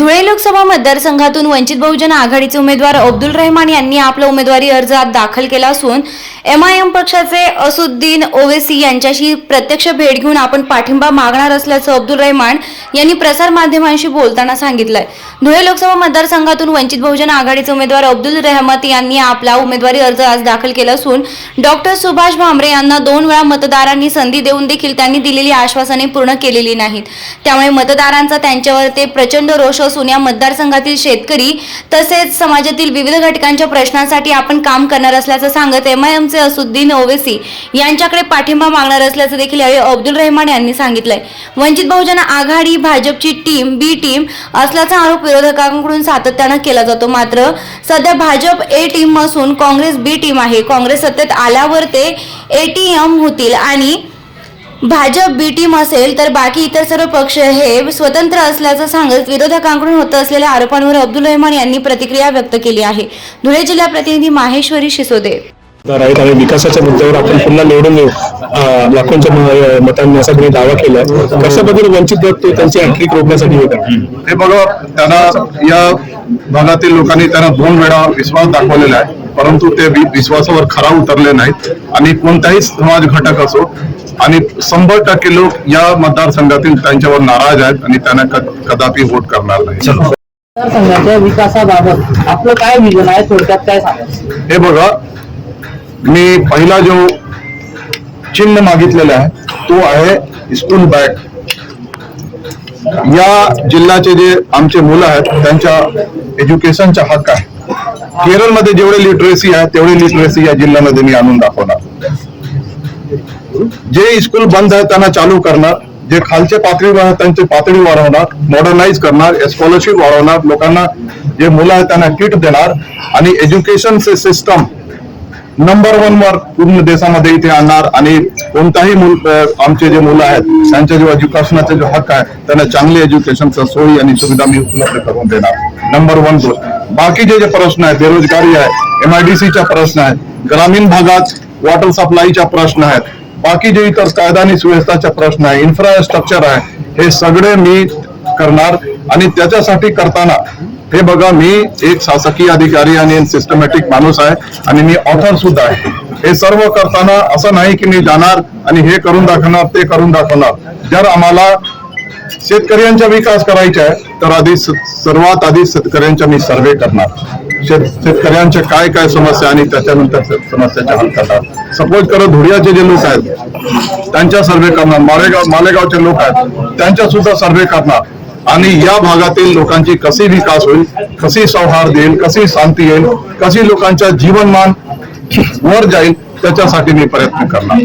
धुळे लोकसभा मतदारसंघातून वंचित बहुजन आघाडीचे उमेदवार अब्दुल रहमान यांनी आपला उमेदवारी अर्ज आज दाखल केला असून एम आय एम पक्षाचे असुद्दीन ओवेसी यांच्याशी प्रत्यक्ष भेट घेऊन आपण पाठिंबा मागणार असल्याचं अब्दुल रहमान यांनी प्रसारमाध्यमांशी बोलताना सांगितलंय. धुळे लोकसभा मतदारसंघातून वंचित बहुजन आघाडीचे उमेदवार अब्दुल रहमत यांनी आपला उमेदवारी अर्ज आज दाखल केला असून डॉक्टर सुभाष भामरे यांना दोन वेळा मतदारांनी संधी देऊन देखील त्यांनी दिलेली आश्वासने पूर्ण केलेली नाहीत. त्यामुळे मतदारांचा त्यांच्यावर ते प्रचंड रोष असून या मतदारसंघातील शेतकरी तसेच समाजातील विविध घटकांच्या प्रश्नांसाठी आपण काम करणार असल्याचं सांगत एम आय एमचे असुद्दीन ओवेसी यांच्याकडे पाठिंबा मागणार असल्याचं देखील यावेळी अब्दुल रहमान यांनी सांगितलंय. वंचित बहुजन आघाडी भाजपची टीम बी टीम असल्याचा आरोप विरोधकांकडून सातत्यानं केला जातो. मात्र सध्या भाजप ए टीम असून काँग्रेस बी टीम आहे. काँग्रेस सत्तेत आल्यावर ते एटीएम होतील आणि भाजप बी टीम असेल तर बाकी इतर सर्व पक्ष हे स्वतंत्र असल्याचं सांगत विरोधकांकडून होत असलेल्या आरोपांवर अब्दुल रहमान यांनी प्रतिक्रिया व्यक्त केली आहे. धुळे जिल्हा प्रतिनिधी माहेश्वरी शिसोदे. आहेत आणि विकासाच्या मुद्द्यावर आपण पुन्हा निवडून येऊ. लाखोंच्या म- मतांनी असा त्यांनी दावा केलाय. कशा पद्धतीने वंचित गट ते त्यांची हॅट्रिक रोखण्यासाठी होता. हे बघा त्यांना या भागातील लोकांनी त्यांना दोन वेळा विश्वास दाखवलेला आहे. परंतु ते विश्वासावर खरा उतरले नाहीत. आणि कोणताही समाज घटक असो आणि शंभर टक्के लोक या मतदारसंघातील त्यांच्यावर नाराज आहेत आणि त्यांना कदापि वोट करणार नाही. मतदारसंघाच्या विकासाबाबत आपलं काय विजन आहे? थोडक्यात काय सांगायचं हे बघा मी पहिला जो चिन्ह मागितलेला आहे तो आहे स्कूल बॅग या जिल्ह्याचे जे आमचे मुलं आहेत त्यांच्या एज्युकेशनचा हक्क आहे. केरळमध्ये जेवढे लिटरेसी आहे तेवढी लिटरेसी या जिल्ह्यामध्ये मी आणून दाखवणार. जे स्कूल बंद आहे त्यांना चालू करणार जे खालचे पातळीवर त्यांची पातळी वाढवणार मॉडर्नाइज करणार स्कॉलरशिप वाढवणार लोकांना जे मुलं आहेत त्यांना किट देणार आणि एज्युकेशन सिस्टम नंबर वन वर पूर्ण देशामध्ये इथे आणणार आणि कोणताही मुल आमचे जे मुलं आहेत त्यांच्या जो एज्युकेशनाचा जो हक्क आहे त्यांना चांगले एज्युकेशनचा सोयी आणि सुविधा मी उपलब्ध करून देणार. नंबर वन गोष्ट बाकीचे जे प्रश्न आहेत बेरोजगारी आहे एमआयडीसीचा प्रश्न आहे ग्रामीण भागात वॉटर सप्लायचा प्रश्न आहेत बाकी जे इतर कायदा आणि सुव्यवस्थाचा प्रश्न आहे इन्फ्रास्ट्रक्चर आहे हे सगळे मी करणार आणि त्याच्यासाठी करताना हे बघा मी एक शासकीय अधिकारी आणि सिस्टमॅटिक माणूस आहे आणि मी ऑथर सुद्धा आहे. हे सर्व करताना असं नाही की मी जाणार आणि हे करून दाखवणार ते करून दाखवणार. जर आम्हाला शेतकऱ्यांचा विकास करायचा आहे तर आधी सर्वात आधी शेतकऱ्यांचा मी सर्वे करणार. शेतकऱ्यांच्या काय काय समस्या आणि त्याच्यानंतर स- समस्याचा हल करणार सपोज करत धुळ्याचे जे लोक आहेत त्यांच्या सर्वे करणार. मालेगाव मालेगावचे लोक आहेत त्यांच्या सुद्धा सर्वे करणार. आणि या भागातील लोकांची कशी विकास होईल कशी सौहार्द येईल कशी शांती येईल कशी लोकांच्या जीवनमान वर जाईल त्याच्यासाठी मी प्रयत्न करणार.